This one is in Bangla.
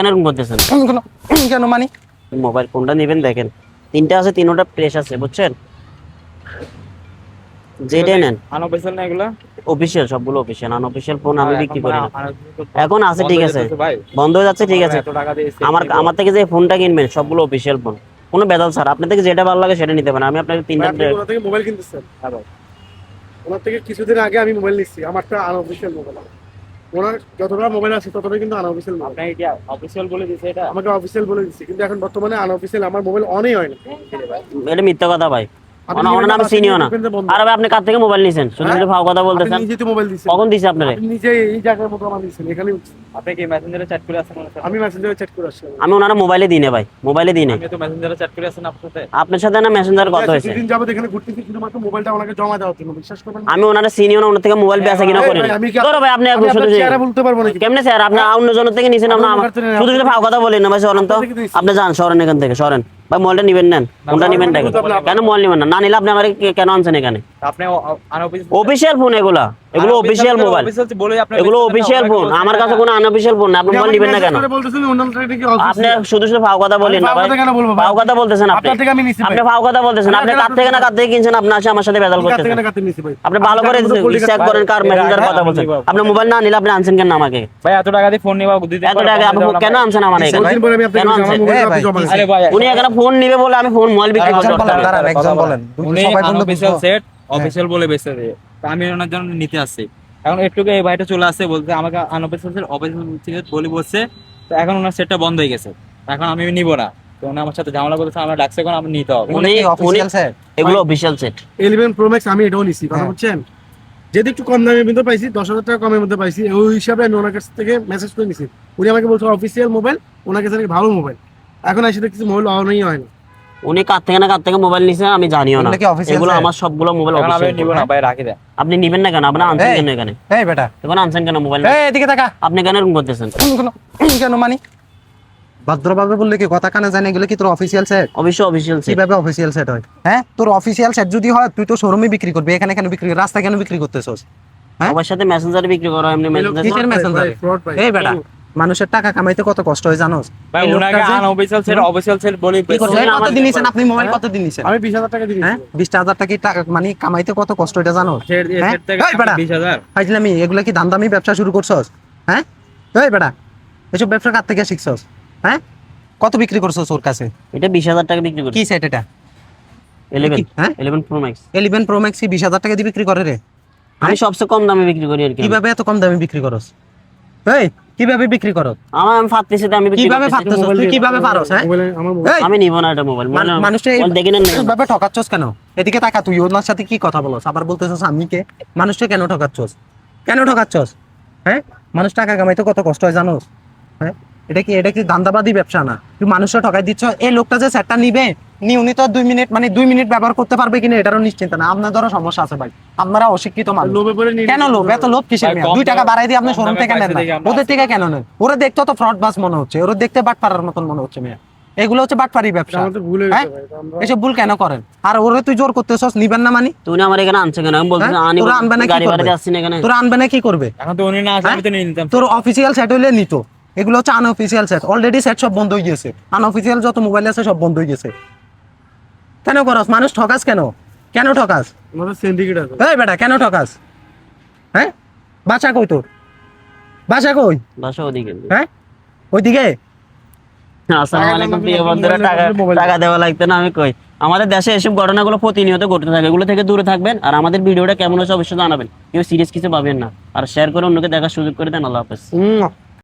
কেন এরকম করতেছেন। কেন কেন মোবাইল কোনটা নেবেন দেখেন। তিনটা আছে তিনোটা প্রেস আছে বুঝছেন? যেটাই নেন। আনঅফিসিয়াল না এগুলা? অফিসিয়াল সবগুলো অফিসিয়াল আনঅফিসিয়াল ফোন আমি এখন বিক্রি করি না। মানে unofficial তো এখন আছে ঠিক আছে। বন্ধ হয়ে যাচ্ছে ঠিক আছে। আমার আমার থেকে যে ফোনটা কিনবেন সবগুলো অফিসিয়াল ফোন কোনো বেদাল স্যার আপনার থেকে যেটা ভালো লাগে সেটা নিতে পারেন। আমি আপনাকে তিনটা থেকে মোবাইল কিনতেছেন? হ্যাঁ ওনার থেকে কিছুদিন আগে আমি মোবাইল নিচ্ছি। আমারটা আনঅফিসিয়াল মোবাইল ওনার যতটা মোবাইল আছে ততটাই কিন্তু আনঅফিসিয়াল আপনাকে কি অফিসিয়াল বলে দিছে এটা? আমাকে অফিসিয়াল বলে দিচ্ছি কিন্তু এখন বর্তমানে আনঅফিসিয়াল আমার মোবাইল অনই হয় না। এটা মিথ্যা কথা ভাই। আপনি ওনার নাম চিনিও না। দেখবেন যে বন্ধ। আর আপনি কার থেকে মোবাইল নিছেন? শুধু হ্যাঁ? শুধু ফাও কথা বলতেছেন। নিজে তো মোবাইল দিচ্ছেন কখন দিছে আপনারে? নিজে এই জায়গার মতো আমার দিচ্ছেন এখানে আপনি কি মেসেঞ্জারে চ্যাট করে আছেন আমি মেসেঞ্জারে চ্যাট করে আসছিলাম আমি ওনারা মোবাইলে দিই না ভাই মোবাইলে দিই না আমি তো মেসেঞ্জারে চ্যাট করে আছেন আপনার সাথে? আপনার সাথে না মেসেঞ্জার কথা হয়েছে? দুদিন যাবত এখানে ঘুরতেছি শুধুমাত্র মোবাইলটা ওনাকে জমা দেওয়ার জন্য বিশ্বাস করবেন আমি ওনারা চিনিও না ওনার থেকে মোবাইল বেচা কিনা এই করি ভাই, আমি ধরো ভাই আপনি আমি শুধু আপনার চেহারা বলতে পারব নাকি? কেমনে স্যার আপনি অন্য জনের থেকে নিছেন শুধু শুধু ফাও কথা বলেন না ভাই সরেন তো। আপনি যান সরেন এখান থেকে সরেন। ভাই মোবাইলটা নিবেন নেন। কোনটা না, নিবেন দেখেন। কেন মোবাইল নিবেন না? না নিলে আপনি আমার কেন আনছেন এখানে? আপনি আনঅফিসিয়াল অফিসিয়াল ফোন এগুলা। এগুলো অফিসিয়াল মোবাইল বলে আপনি এগুলো অফিসিয়াল ফোন আমার কাছে কোনো আনঅফিসিয়াল ফোন না আপনি মোবাইল নিবেন না কেন? আপনি বলতেছেন ওনারটা কি আপনি শুধু শুধু ফাও কথা বলেন না ফাও ভাই? ফাও কথা বলতেছেন আপনি। আপনার থেকে আমি নিছি আপনি ফাও কথা বলতেছেন। আপনি কার থেকে না কার থেকে কিনছেন? আপনি আসে আমার সাথে বেজাল কার করতেছেন। না কার থেকে নিছি ভাই? আপনি ভালো করে চেক করেন কার মেসেঞ্জার কথা বলছেন। আপনি মোবাইল না নিলে আপনি আনছেন কেন আমাকে। ভাই এত টাকা দিয়ে ফোন নিবা এত টাকা আপনি কেন আনছেন আমার এখানে? কেন আনছেন? উনি এখানে ফোন নিবে বলে আমি ফোন মোবাইল বিক্রি করতে দাঁড়ান, একজন বলেন। সবাই বললে অফিসিয়াল সেট অফিসিয়াল বলে বেচে দিয়ে। আমি ওনার জন্য নিতে আসি এখন একটু এই ভাইটা চলে আসে বলতে আমাকে আনঅফিসিয়াল সেট অফিসিয়াল সেট বলে বলছে। তো এখন ওনার সেটটা বন্ধ হয়ে গেছে। এখন আমি নিব না। তো উনি আমার সাথে ঝামেলা করেছে আমরা ডাকছে এখন আমি নিতে হবে। উনি অফিসিয়াল স্যার এগুলো অফিসিয়াল সেট 11 Pro Max আমি এটাও নিছি কথা হ্যাঁ। বুঝছেন? যদি একটু কম দামের মধ্যে পাইছি দশ হাজার টাকা কমের মধ্যে পাইছি ওই হিসাবে আমি ওনার কাছ থেকে মেসেজ করে নিছি। উনি আমাকে বলছে অফিসিয়াল মোবাইল ওনার কাছে ভালো মোবাইল এখন এসে দেখছি মোবাইল অনই হয় না উনি কার থেকে না কার থেকে মোবাইল নিছে আমি জানিও না। এগুলো কি official এগুলো আমার সবগুলো মোবাইল আমি অফিসিয়াল নিব না ভাই রাখি দেন। আপনি নিবেন না কেন? আপনি আনছেন কেন এখানে? এই বেটা। এখন আনছেন কেন মোবাইল? এই এদিকে তাকা আপনি কেন এরকম করতেছেন? কেন মানি? ভদ্রভাবে বললে কি কথা কানে জানে এগুলো কি তোর অফিসিয়াল সেট অবশ্যই অফিসিয়াল সেট কীভাবে অফিসিয়াল সেট হয়? হ্যাঁ? তোর অফিসিয়াল সেট যদি হয় তুই তো শোরুমে বিক্রি করবি। এখানে কেন বিক্রি রাস্তা কেন বিক্রি করতেছস? হ্যাঁ? আমার সাথে মেসেঞ্জারে বিক্রি করা এমনি মেসেঞ্জার? ফ্রড ভাই এই বেটা। মানুষের টাকা কামাইতে কত কষ্ট হয় জানোস? ভাই ওনাকে যে- আনঅফিসিয়াল সেট অফিসিয়াল সেট বলে কি করছে? বলছেন কত দিন নিছেন আপনি মোবাইল? হ্যাঁ? কত দিন নিছেন? আমি টাকা হ্যাঁ? টাকা টাকা মানে কামাইতে কত কষ্ট এটা জানো হ্যাঁ? এগুলা কি দাম দামি ব্যবসা শুরু করছস? হ্যাঁ? এই বেটা এসব ব্যবসা কার থেকে শিখছস? হ্যাঁ? কত বিক্রি করছস ওর কাছে? এটা বিশ হাজার টাকা বিক্রি করি কি সেট এটা? ইলেভেন কি? হ্যাঁ? Eleven Pro Max eleven Pro Max বিশ হাজার টাকা দিয়ে বিক্রি করে রে? আমি সবচেয়ে কম দামে বিক্রি করি আর কি। কীভাবে এত কম দামে বিক্রি এই কীভাবে বিক্রি করস আমার আমি ফাটতেছি তো আমি বিক্রি কীভাবে। ফাটতেছস তুই কীভাবে পারস হ্যাঁ? আমি নিব না এটা মোবাইল মান- এই- দেখি না এইভাবে ঠকাচ্ছস কেন? এদিকে তাকা তুই ওনার সাথে কি কথা বলস? আবার বলতেছস আমি কে? মানুষটা কেন ঠকাচ্ছস? কেন ঠকাচ্ছস? হ্যাঁ? মানুষ টাকা কামাইতে কত কষ্ট হয় জানোস? হ্যাঁ? এটা কি এটা কি দান্দাবাদী ব্যবসা না? তুই মানুষটা ঠকাই দিচ্ছ এই লোকটা যে সেটটা নিবে নি উনি তো দুই মিনিট মানে দুই মিনিট ব্যবহার করতে পারবে কিনা এটারও নিশ্চিন্ত না। আপনার ধরো সমস্যা আছে ভাই। আপনারা অশিক্ষিত মানুষ। কেন লোভ? এত লোভ কিসের মেয়ে? দুই টাকা বাড়াই দিয়ে আপনি শোরুম থেকে নেন না। ওদের থেকে কেন নেন? ওরা দেখতে তো ফ্রড বাস মনে হচ্ছে। ওরা দেখতে বাট পাড়ার মতন মনে হচ্ছে মেয়ে। এগুলো হচ্ছে বাট পাড়ি ব্যবসা। আমার তো ভুল হয়ে এসব ভুল কেন করেন? আর ওরে তুই জোর করতেছস নিবেন না মানি? তুই আমার এখানে আনছে কেন? আমি বলতেছি হ্যাঁ? আনি তোরা আনবে না গাড়ি? ভাড়া এখানে। তোরা আনবে না কি করবে? এখন তো উনি না আসলে আমি তো নিয়ে নিতাম। তোর অফিসিয়াল সেট হইলে নিত। এগুলো হচ্ছে আনঅফিসিয়াল সেট অলরেডি সেট সব বন্ধ হয়ে গেছে আনঅফিসিয়াল যত মোবাইল আছে সব বন্ধ হয়ে গেছে। কেন করস? মানুষ ঠকাস কেন? কেন ঠকাস? আমাদের সিন্ডিকেট আছে। এই বেটা কেন ঠকাস? হ্যাঁ? বাসা কই তোর? বাসা কই? বাসা ওদিকে। হ্যাঁ? ওইদিকে? আসসালামু আলাইকুম প্রিয় বন্ধুরা। টাকা টাকা দেওয়া লাগতো না আমি কই। আমাদের দেশে এসব ঘটনাগুলো প্রতিনিয়ত ঘটতে থাকে। এগুলো থেকে দূরে থাকবেন আর আমাদের ভিডিওটা কেমন হচ্ছে অবশ্যই জানাবেন। কেউ সিরিয়াস কিছু পাবেন না। আর শেয়ার করে অন্যকে দেখার সুযোগ করে দেন। আল্লাহ হাফেজ। হুম